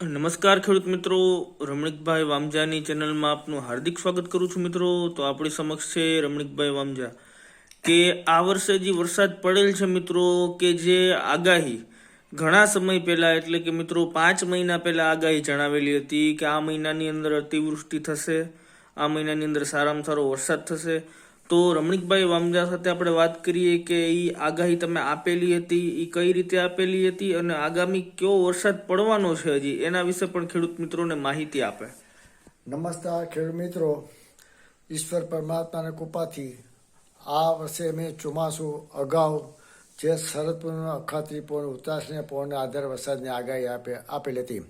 નમસ્કાર ખેડૂત મિત્રો, રમણીકભાઈ વામજાની ચેનલમાં આપનું હાર્દિક સ્વાગત કરું છું મિત્રો. તો આપણી સમક્ષ છે રમણીકભાઈ વામજા. કે આ વર્ષે જે વરસાદ પડેલ છે મિત્રો, કે જે આગાહી, ઘણા સમય પહેલાં, એટલે કે મિત્રો પાંચ મહિના પહેલાં આગાહી જણાવેલી હતી કે આ મહિનાની અંદર અતિવૃષ્ટિ થશે, આ મહિનાની અંદર સારામાં સારો વરસાદ થશે. તો રમણીકભાઈ વામજા સાથે આપણે વાત કરીએ કે એ આગાહી તમે આપેલી હતી એ કઈ રીતે આપેલી હતી અને આગામી કયો વરસાદ પડવાનો છે હજી? એના વિશે પણ ખેડૂત મિત્રોને માહિતી આપે. નમસ્કાર ખેડૂત મિત્રો. ઈશ્વર પરમાત્માના કૃપાથી આ વર્ષે મેં ચોમાસું અગાઉ જે શરદપૂર્ણ અખાત્રીપૂર્ણ ઉતાસને પૂર્ણ આધાર વરસાદની આગાહી આપે, આપેલી હતી.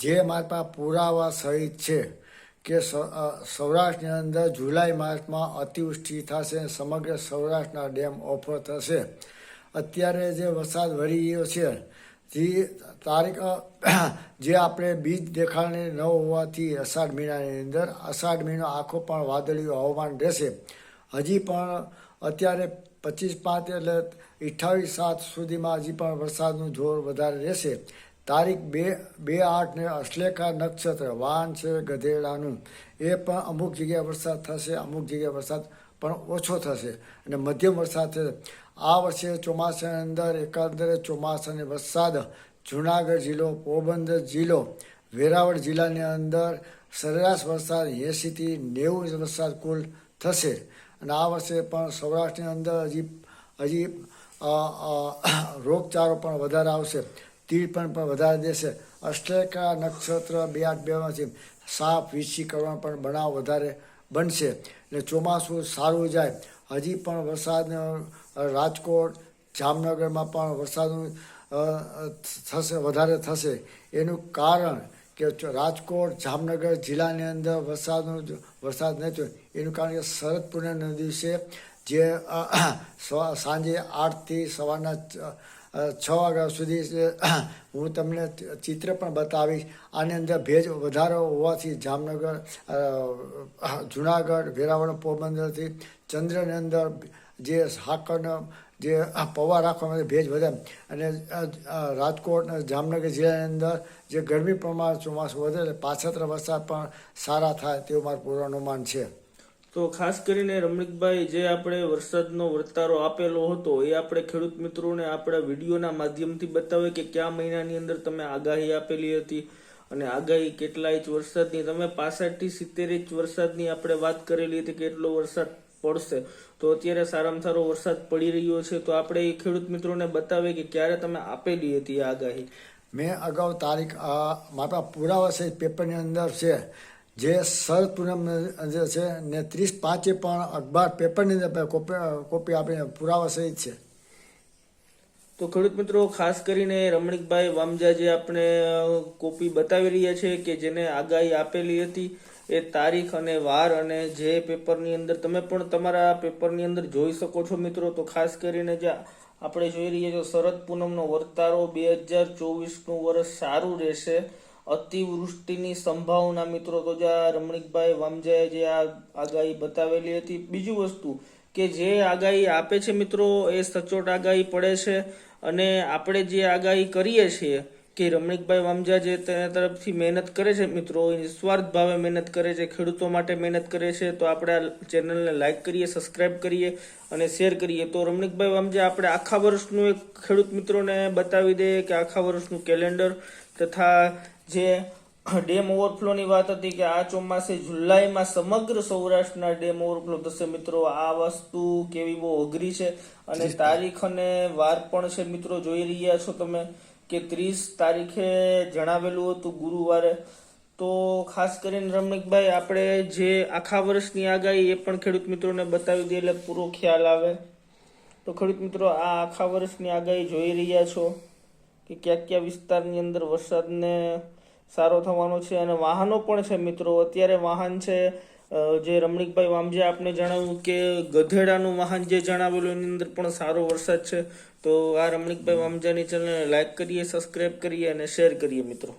જે મારા પુરાવા સહિત છે કે સૌરાષ્ટ્રની અંદર જુલાઈ માસમાં અતિવૃષ્ટિ થશે, સમગ્ર સૌરાષ્ટ્રના ડેમ ઓફર થશે. અત્યારે જે વરસાદ વળી ગયો છે, જે તારીખ જે આપણે બીજ દેખાડને ન હોવાથી અષાઢ મહિનાની અંદર અષાઢ મહિનો આખો પણ વાદળીયું હવામાન રહેશે. હજી પણ અત્યારે પચીસ પાંચ એટલે અઠ્ઠાવીસ સાત સુધીમાં હજી પણ વરસાદનું જોર વધારે રહેશે. તારીખ બે બે આઠને અશ્લેખા નક્ષત્ર, વાન છે ગધેડાનું. એ પણ અમુક જગ્યાએ વરસાદ થશે, અમુક જગ્યાએ વરસાદ પણ ઓછો થશે. અને મધ્યમ વરસાદ થશે આ વર્ષે ચોમાસાની અંદર એકંદરે ચોમાસાની વરસાદ. જુનાગઢ જિલ્લો, પોરબંદર જિલ્લો, વેરાવળ જિલ્લાની અંદર સરેરાશ વરસાદ એંશીથી નેવું વરસાદ કુલ થશે. અને આ વર્ષે પણ સૌરાષ્ટ્રની અંદર હજી હજી રોગચાળો પણ વધારે આવશે. તીડ પણ વધારે દેશે. અષ્ટકા નક્ષત્ર બે આઠ બેમાંથી સાપ વીછી કરવા પણ બનાવ વધારે બનશે. એટલે ચોમાસું સારું જાય. હજી પણ વરસાદ રાજકોટ, જામનગરમાં પણ વરસાદનું થશે, વધારે થશે. એનું કારણ કે રાજકોટ, જામનગર જિલ્લાની અંદર વરસાદનું વરસાદ નહીં થયો. એનું કારણ કે શરદ પૂર્ણિમાના દિવસે જે સાંજે આઠથી સવારના છ વાગ્યા સુધી હું તમને ચિત્ર પણ બતાવીશ. આની અંદર ભેજ વધારો હોવાથી જામનગર જુનાગઢ, વેરાવળ પોરબંદરથી ચંદ્રની અંદર જે સાકરનો જે પૌવા રાખવા ભેજ વધે અને રાજકોટ જામનગર જિલ્લાની અંદર જે ગરમી પ્રમાણ ચોમાસું વધે પાછળ વરસાદ પણ સારા થાય તેવું મારું પૂર્વાનુમાન છે. તો ખાસ કરીને રમણીકભાઈ, જે આપણે વરસાદનો વર્તારો આપેલો હતો, એ આપણે ખેડૂત મિત્રોને આપણા વિડીયોના માધ્યમથી બતાવે કે કયા મહિનાની અંદર તમે આગાહી આપેલી હતી અને આગાહી કેટલા ઇંચ વરસાદની. તમે પાસઠથી સિત્તેર ઇંચ વરસાદની આપણે વાત કરેલી હતી કે કેટલો વરસાદ પડશે. તો અત્યારે સારામાં સારો વરસાદ પડી રહ્યો છે. તો આપણે એ ખેડૂત મિત્રોને બતાવે કે ક્યારે તમે આપેલી હતી આગાહી. મેં અગાઉ તારીખ મારા પુરાવા છે, પેપરની અંદર છે. જે શરદ પૂનમ છે ને ત્રીસ પાંચે પણ અખબાર પેપરની અંદર કોપી આપીને પુરાવા સહિત છે. તો ખેડૂત મિત્રો, ખાસ કરીને રમણીકભાઈ વામજા જે આપણે કોપી બતાવી રહ્યા છે કે જેને આગાહી આપેલી હતી એ તારીખ અને વાર અને જે પેપરની અંદર, તમે પણ તમારા પેપરની અંદર જોઈ શકો છો મિત્રો. તો ખાસ કરીને જે આપણે જોઈ રહ્યા છો શરદ પૂનમનો વર્તારો બે હજાર ચોવીસનું વર્ષ સારું રહેશે. અતિવૃષ્ટિની સંભાવના મિત્રો, તો જે આ રમણીકભાઈ વામજાએ જે આ આગાહી બતાવેલી હતી. બીજું વસ્તુ કે જે આગાહી આપે છે મિત્રો, એ સચોટ આગાહી પડે છે અને આપણે જે આગાહી કરીએ છીએ કે રમણીકભાઈ વામજા જે તેના તરફથી મહેનત કરે છે મિત્રો નિસ્વાર્થ ભાવે મહેનત કરે છે, ખેડૂતો માટે મહેનત કરે છે, તો આપણે આ ચેનલને લાઇક કરીએ, સબસ્ક્રાઇબ કરીએ અને શેર કરીએ. તો રમણીકભાઈ વામજા, આપણે આખા વર્ષનું એક ખેડૂત મિત્રોને બતાવી દઈએ કે આખા વર્ષનું કેલેન્ડર તથા જે ડેમ ઓવરફ્લોની વાત હતી કે આ ચોમાસે જુલાઈમાં સમગ્ર સૌરાષ્ટ્રના ડેમ ઓવરફ્લો થશે. મિત્રો આ વસ્તુ કેવી બહુ અઘરી છે અને તારીખ અને વાર પણ છે. મિત્રો જોઈ રહ્યા છો તમે કે ત્રીસ તારીખે જણાવેલું હતું ગુરુવારે. તો ખાસ કરીને રમણીકભાઈ આપણે જે આખા વર્ષની આગાહી એ પણ ખેડૂત મિત્રોને બતાવી દઈએ એટલે પૂરો ખ્યાલ આવે. તો ખેડૂત મિત્રો આ આખા વર્ષની આગાહી જોઈ રહ્યા છો. કે કયા કયા વિસ્તારની અંદર વરસાદને સારો થવાનો છે અને વાહનો પણ છે મિત્રો. અત્યારે વાહન છે જે રમણીકભાઈ વામજે આપને જણાવ્યું કે ગધેડાનું વાહન જે જણાવેલું એની અંદર પણ સારો વરસાદ છે. તો આ રમણીકભાઈ વામજાની ચેનલને લાઈક કરીએ સબસ્ક્રાઇબ કરીએ અને શેર કરીએ મિત્રો.